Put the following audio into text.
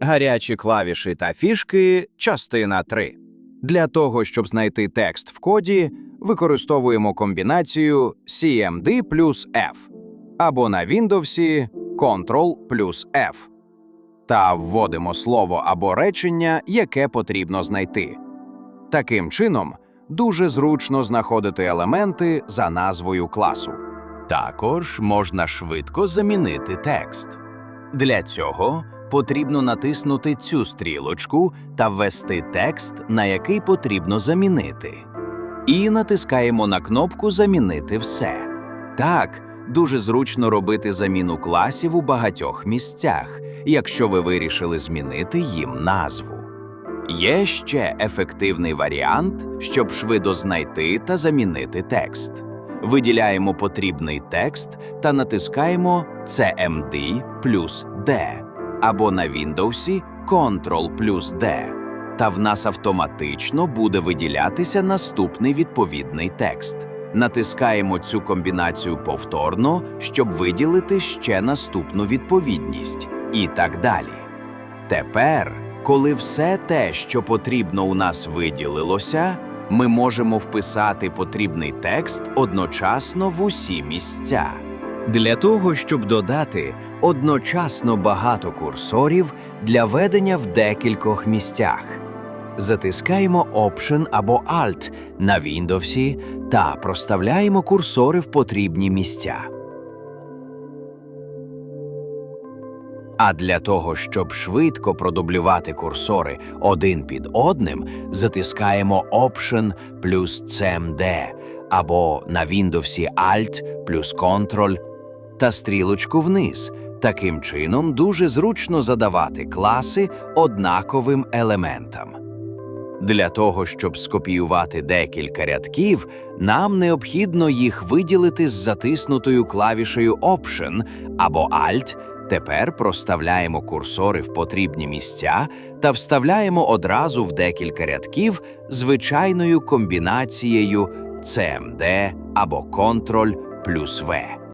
Гарячі клавіші та фішки, частина 3. Для того, щоб знайти текст в коді, використовуємо комбінацію CMD плюс F або на Windows Ctrl плюс F та вводимо слово або речення, яке потрібно знайти. Таким чином, дуже зручно знаходити елементи за назвою класу. Також можна швидко замінити текст. Для цього потрібно натиснути цю стрілочку та ввести текст, на який потрібно замінити. І натискаємо на кнопку Замінити все. Так, дуже зручно робити заміну класів у багатьох місцях, якщо ви вирішили змінити їм назву. Є ще ефективний варіант, щоб швидко знайти та замінити текст. Виділяємо потрібний текст та натискаємо CMD плюс D або на Windows Ctrl плюс D. Та в нас автоматично буде виділятися наступний відповідний текст. Натискаємо цю комбінацію повторно, щоб виділити ще наступну відповідність, і так далі. Тепер, коли все те, що потрібно у нас виділилося, ми можемо вписати потрібний текст одночасно в усі місця. Для того, щоб додати одночасно багато курсорів для ведення в декількох місцях. Затискаємо Option або Alt на Windows та проставляємо курсори в потрібні місця. А для того, щоб швидко продублювати курсори один під одним, затискаємо Option плюс CMD або на Windows Alt плюс Ctrl та стрілочку вниз. Таким чином дуже зручно задавати класи однаковим елементам. Для того, щоб скопіювати декілька рядків, нам необхідно їх виділити з затиснутою клавішею Option або Alt. Тепер проставляємо курсори в потрібні місця та вставляємо одразу в декілька рядків звичайною комбінацією CMD або Ctrl плюс V.